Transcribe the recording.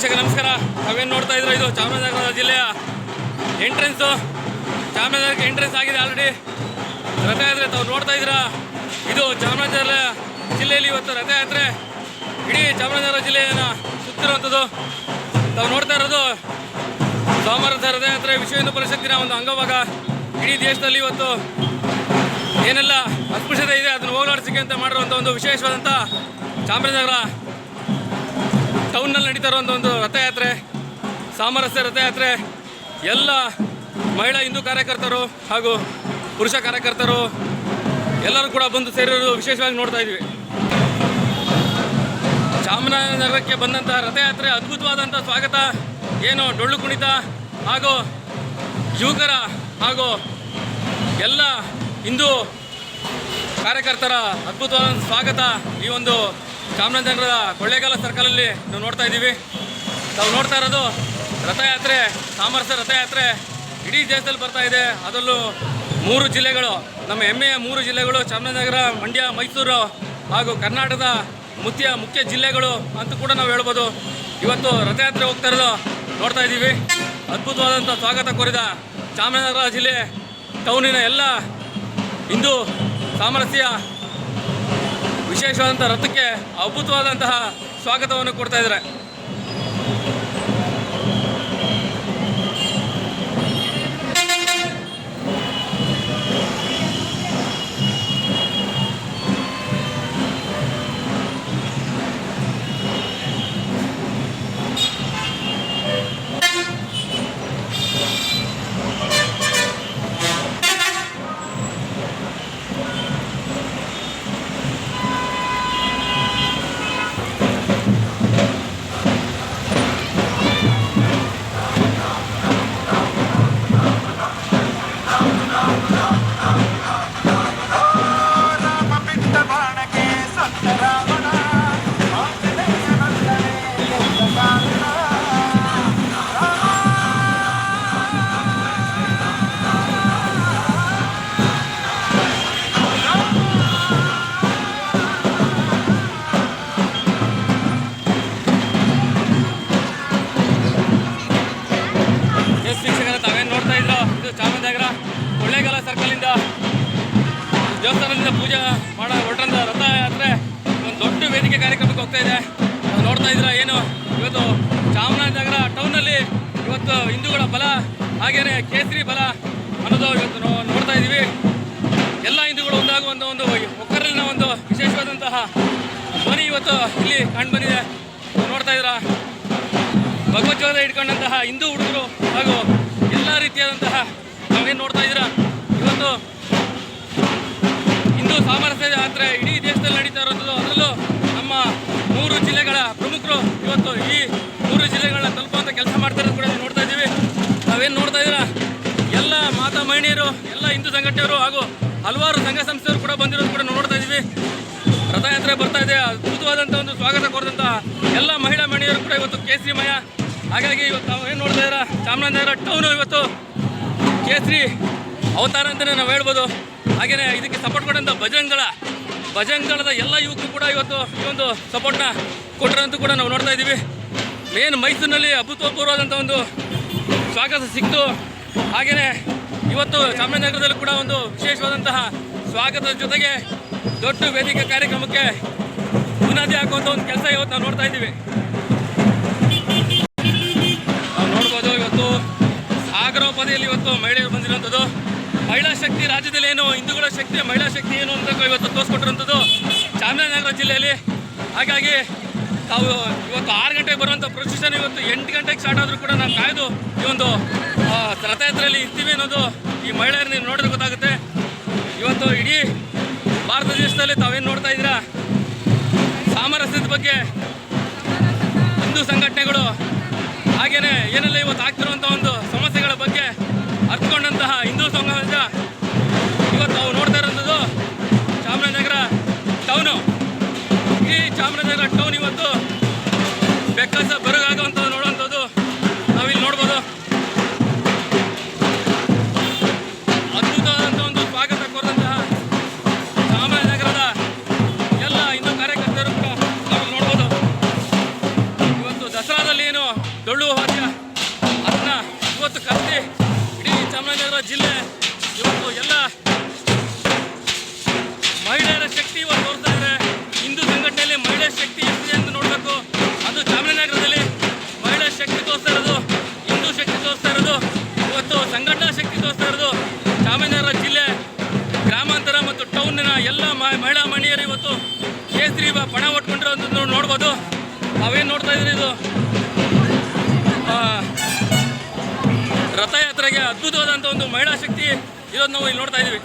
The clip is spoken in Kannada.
ವೀಕ್ಷಕ, ನಮಸ್ಕಾರ. ನಾವೇನು ನೋಡ್ತಾ ಇದ್ರೆ ಇದು? ಚಾಮರಾಜನಗರ ಜಿಲ್ಲೆಯ ಎಂಟ್ರೆನ್ಸು ಚಾಮರಾಜನಗರಕ್ಕೆ ಎಂಟ್ರೆನ್ಸ್ ಆಗಿದೆ ಆಲ್ರೆಡಿ ರಥಯಾತ್ರೆ ತಾವು ನೋಡ್ತಾ ಇದ್ದೀರಾ? ಇದು ಚಾಮರಾಜನಗರ ಜಿಲ್ಲೆಯಲ್ಲಿ ಇವತ್ತು ರಥಯಾತ್ರೆ. ಇಡೀ ಚಾಮರಾಜನಗರ ಜಿಲ್ಲೆಯನ್ನು ಸುತ್ತಿರುವಂಥದ್ದು. ತಾವು ನೋಡ್ತಾ ಇರೋದು ಸೋಮವಾರದ ರಥಯಾತ್ರೆ ವಿಶ್ವ ಹಿಂದೂ ಪರಿಷತ್ತಿನ ಒಂದು ಅಂಗವಾಗ ಇಡೀ ದೇಶದಲ್ಲಿ ಇವತ್ತು ಏನೆಲ್ಲ ಅಸ್ಪೃಶ್ಯತೆ ಇದೆ, ಅದನ್ನು ಹೋಗಲಾಡಿಸಿಕೆ ಅಂತ ಮಾಡಿರುವಂಥ ಒಂದು ವಿಶೇಷವಾದಂಥ ಚಾಮರಾಜನಗರ ಟೌನ್ನಲ್ಲಿ ನಡೀತಾ ಇರುವಂಥ ಒಂದು ರಥಯಾತ್ರೆ, ಸಾಮರಸ್ಯ ರಥಯಾತ್ರೆ, ಎಲ್ಲ ಮಹಿಳಾ, ಹಿಂದೂ ಕಾರ್ಯಕರ್ತರು ಹಾಗೂ ಪುರುಷ ಕಾರ್ಯಕರ್ತರು ಎಲ್ಲರೂ ಕೂಡ ಬಂದು ಸೇರಿರೋದು ವಿಶೇಷವಾಗಿ ನೋಡ್ತಾ ಇದ್ದೀವಿ. ಚಾಮರಾಜನಗರಕ್ಕೆ ಬಂದಂತಹ ರಥಯಾತ್ರೆ ಅದ್ಭುತವಾದಂಥ ಸ್ವಾಗತ, ಏನು ಡೊಳ್ಳು ಕುಣಿತ ಹಾಗೂ ಯುವಕರ ಹಾಗೂ ಎಲ್ಲ ಹಿಂದೂ ಕಾರ್ಯಕರ್ತರ ಅದ್ಭುತವಾದ ಸ್ವಾಗತ ಈ ಒಂದು ಚಾಮರಾಜನಗರದ ಕೊಳ್ಳೇಗಾಲ ಸರ್ಕಲಲ್ಲಿ ನಾವು ನೋಡ್ತಾ ಇದ್ದೀವಿ. ನಾವು ನೋಡ್ತಾ ಇರೋದು ರಥಯಾತ್ರೆ, ಸಾಮರಸ್ಯ ರಥಯಾತ್ರೆ ಇಡೀ ದೇಶದಲ್ಲಿ ಬರ್ತಾ ಇದೆ. ಅದರಲ್ಲೂ ಮೂರು ಜಿಲ್ಲೆಗಳು, ನಮ್ಮ ಹೆಮ್ಮೆಯ ಮೂರು ಜಿಲ್ಲೆಗಳು ಚಾಮರಾಜನಗರ ಮಂಡ್ಯ, ಮೈಸೂರು ಹಾಗೂ ಕರ್ನಾಟಕದ ಮುಖ್ಯ ಮುಖ್ಯ ಜಿಲ್ಲೆಗಳು ಅಂತ ಕೂಡ ನಾವು ಹೇಳ್ಬೋದು. ಇವತ್ತು ರಥಯಾತ್ರೆ ಹೋಗ್ತಾ ಇರೋದು ನೋಡ್ತಾ ಇದ್ದೀವಿ. ಅದ್ಭುತವಾದಂಥ ಸ್ವಾಗತ ಕೋರಿದ ಚಾಮರಾಜನಗರ ಜಿಲ್ಲೆ, ಟೌನಿನ ಎಲ್ಲ ಹಿಂದೂ ಸಾಮರಸ್ಯ ವಿಶೇಷವಾದಂಥ ರಥಕ್ಕೆ ಅದ್ಭುತವಾದಂತಹ ಸ್ವಾಗತವನ್ನು ಕೊಡ್ತಾ ಇದ್ದಾರೆ. ದೇವಸ್ಥಾನದಿಂದ ಪೂಜೆ ಮಾಡೋ ಹೊರಟಂತ ರಥಯಾತ್ರೆ ಒಂದು ದೊಡ್ಡ ವೇದಿಕೆ ಕಾರ್ಯಕ್ರಮಕ್ಕೆ ಹೋಗ್ತಾ ಇದೆ. ನೋಡ್ತಾ ಇದ್ರ ಏನು? ಇವತ್ತು ಚಾಮರಾಜನಗರ ಟೌನಲ್ಲಿ ಇವತ್ತು ಹಿಂದೂಗಳ ಬಲ, ಹಾಗೆಯೇ ಕೇಸರಿ ಬಲ ಅನ್ನೋದು ಇವತ್ತು ನೋಡ್ತಾ ಇದ್ದೀವಿ. ಎಲ್ಲ ಹಿಂದೂಗಳು ಒಂದಾಗುವಂಥ ಒಂದು ಒಕ್ಕರಲಿನ ಒಂದು ವಿಶೇಷವಾದಂತಹ ಧ್ವನಿ ಇವತ್ತು ಇಲ್ಲಿ ಕಂಡು ಬಂದಿದೆ. ನೋಡ್ತಾ ಇದ್ರ ಭಗವಜ್ವಾದ ಇಟ್ಕೊಂಡಂತಹ ಹಿಂದೂ ಹುಡುಗರು ಹಾಗೂ ಎಲ್ಲ ರೀತಿಯಾದಂತಹ ನಾವೇನು ನೋಡ್ತಾ ಇದ್ದೀರಾ? ಇವತ್ತು ಮಹಿಳೆಯರು ಎಲ್ಲ ಹಿಂದೂ ಸಂಘಟನೆಯವರು ಹಾಗೂ ಹಲವಾರು ಸಂಘ ಸಂಸ್ಥೆಯವರು ಕೂಡ ಬಂದಿರೋದು ಕೂಡ ನೋಡ್ತಾ ಇದ್ದೀವಿ ರಥಯಾತ್ರೆ ಬರ್ತಾ ಇದೆ. ಅದ್ಭುತವಾದಂಥ ಒಂದು ಸ್ವಾಗತ ಕೋರಿದಂಥ ಎಲ್ಲ ಮಹಿಳಾ ಮಹಿಳೆಯರು ಕೂಡ ಇವತ್ತು ಕೇಸರಿಮಯ ಹಾಗಾಗಿ ಇವತ್ತು ನಾವು ಏನು ನೋಡ್ತಾ ಇದ್ದೀರಾ? ಚಾಮರಾಜನಗರ ಟೌನು ಇವತ್ತು ಕೇಸರಿ ಅವತಾರ ಅಂತಲೇ ನಾವು ಹೇಳ್ಬೋದು. ಹಾಗೆಯೇ ಇದಕ್ಕೆ ಸಪೋರ್ಟ್ ಕೊಟ್ಟಂಥ ಭಜಂಗಳ ಭಜಂಗಳದ ಎಲ್ಲ ಯುವಕರು ಕೂಡ ಇವತ್ತು ಈ ಒಂದು ಸಪೋರ್ಟ್ನ ಕೊಟ್ಟರಂತೂ ಕೂಡ ನಾವು ನೋಡ್ತಾ ಇದ್ದೀವಿ ಮೇನ್ ಮೈಸೂರಿನಲ್ಲಿ ಅಭೂತಪೂರ್ವವಾದಂಥ ಒಂದು ಸ್ವಾಗತ ಸಿಕ್ತು. ಹಾಗೆಯೇ ಇವತ್ತು ಚಾಮರಾಜನಗರದಲ್ಲಿ ಕೂಡ ಒಂದು ವಿಶೇಷವಾದಂತಹ ಸ್ವಾಗತದ ಜೊತೆಗೆ ದೊಡ್ಡ ವೇದಿಕೆ ಕಾರ್ಯಕ್ರಮಕ್ಕೆ ಬುನಾದಿ ಹಾಕುವಂಥ ಒಂದು ಕೆಲಸ ಇವತ್ತು ನಾವು ನೋಡ್ತಾ ಇದ್ದೀವಿ. ನಾವು ನೋಡ್ಬೋದು ಇವತ್ತು ಸಾಗರೋಪಾದಿಯಲ್ಲಿ ಇವತ್ತು ಮಹಿಳೆಯರು ಬಂದಿರುವಂಥದ್ದು. ಮಹಿಳಾ ಶಕ್ತಿ ರಾಜ್ಯದಲ್ಲಿ ಏನು, ಹಿಂದೂಗಳ ಶಕ್ತಿ, ಮಹಿಳಾ ಶಕ್ತಿ ಏನು ಅಂತ ಇವತ್ತು ತೋರಿಸ್ಕೊಟ್ಟಿರುವಂಥದ್ದು ಚಾಮರಾಜನಗರ ಜಿಲ್ಲೆಯಲ್ಲಿ. ಹಾಗಾಗಿ ತಾವು ಇವತ್ತು ಆರು ಗಂಟೆಗೆ ಬರುವಂಥ ಪ್ರೊಸೆಷನ್ ಇವತ್ತು ಎಂಟು ಗಂಟೆಗೆ ಸ್ಟಾರ್ಟ್ ಆದರೂ ಕೂಡ ನಾವು ಕಾಯ್ದು ಈ ಒಂದು ರಥಯಾತ್ರೆಯಲ್ಲಿ ಇರ್ತೀವಿ ಅನ್ನೋದು ಈ ಮಹಿಳೆಯರು ನೀವು ನೋಡಿದ್ರೆ ಗೊತ್ತಾಗುತ್ತೆ. ಇವತ್ತು ಇಡೀ ಭಾರತ ದೇಶದಲ್ಲಿ ತಾವೇನು ನೋಡ್ತಾ ಇದ್ದೀರಾ? ಸಾಮರಸ್ಯದ ಬಗ್ಗೆ ಹಿಂದೂ ಸಂಘಟನೆಗಳು ಹಾಗೇನೆ ಏನೆಲ್ಲ ಇವತ್ತು ಆಗ್ತಿರುವಂಥ ಒಂದು ಸಮಸ್ಯೆಗಳ ಪಣ ಒಟ್ಕೊಂಡಿರೋದನ್ನು ನೋಡ್ಬೋದು. ನಾವೇನು ನೋಡ್ತಾ ಇದ್ರಿ ಇದು? ರಥಯಾತ್ರೆಗೆ ಅದ್ಭುತವಾದಂಥ ಒಂದು ಮಹಿಳಾ ಶಕ್ತಿ ಇರೋದು ನಾವು ಇಲ್ಲಿ ನೋಡ್ತಾ ಇದೀವಿ